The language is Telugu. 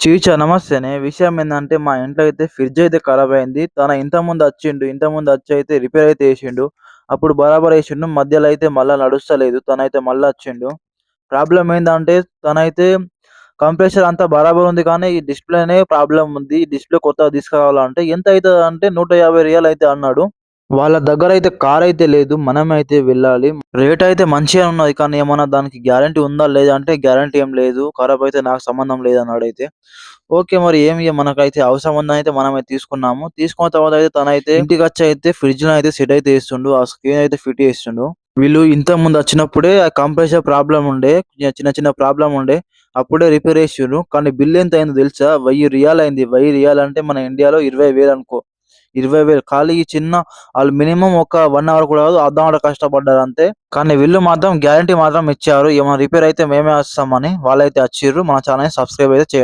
చీచా నమస్తేనే. విషయం ఏంటంటే మా ఇంట్లో అయితే ఫ్రిడ్జ్ అయితే ఖరాబ్ అయింది. తన ఇంతకుముందు ఇంత ఇంతకుముందు వచ్చి అయితే రిపేర్ అయితే వేసిండు అప్పుడు బరాబర్ వేసిండు మధ్యలో అయితే మళ్ళీ నడుస్తలేదు. తనైతే మళ్ళీ వచ్చిండు ప్రాబ్లం ఏంటంటే తనైతే కంప్రెషర్ అంతా బరాబర్ ఉంది కానీ ఈ డిస్‌ప్లేనే ప్రాబ్లం ఉంది. ఈ డిస్‌ప్లే కొత్తగా తీసుకురావాలంటే ఎంత అవుతుంది అంటే నూట యాభై రియల్ అయితే అన్నాడు. వాళ్ళ దగ్గర అయితే కార్ అయితే లేదు. మనమే అయితే వెళ్ళాలి. రేట్ అయితే మంచిగా ఉన్నది. కానీ ఏమన్నా దానికి గ్యారంటీ ఉందా లేదా అంటే గ్యారంటీ ఏం లేదు. ఖరాబ్ అయితే నాకు సంబంధం లేదన్నాడైతే. ఓకే. మరి ఏమి మనకైతే అవసరం ఉందని అయితే మనమే తీసుకున్నాము. తీసుకున్న తర్వాత అయితే తనైతే ఇంటికచ్చి అయితే ఫ్రిడ్జ్ అయితే సెట్ అయితే వేస్తుండు ఆ స్క్రీన్ అయితే ఫిట్ చేస్తుండు. వీళ్ళు ఇంతకుముందు వచ్చినప్పుడే ఆ కంప్రెసర్ ప్రాబ్లమ్ ఉండే. చిన్న చిన్న ప్రాబ్లం ఉండే. అప్పుడే రిపేర్ చేసిండ్రు. కానీ బిల్ ఎంత అయిందో తెలుసా? వెయ్యి రియాల్ అయింది. వెయ్యి రియాల్ అంటే మన ఇండియాలో ఇరవై వేలు అనుకో. ఇరవై వేలు ఖాళీ చిన్న వాళ్ళు మినిమమ్ ఒక వన్ అవర్ కూడా కాదు. అర్ధగంట కష్టపడ్డారు అంతే. కానీ వీళ్ళు మాత్రం గ్యారంటీ మాత్రం ఇచ్చారు. ఏమైనా రిపేర్ అయితే మేమే వస్తామని. వాళ్ళైతే వచ్చిర్రు. మన ఛానల్ సబ్స్క్రైబ్ అయితే చేయండి.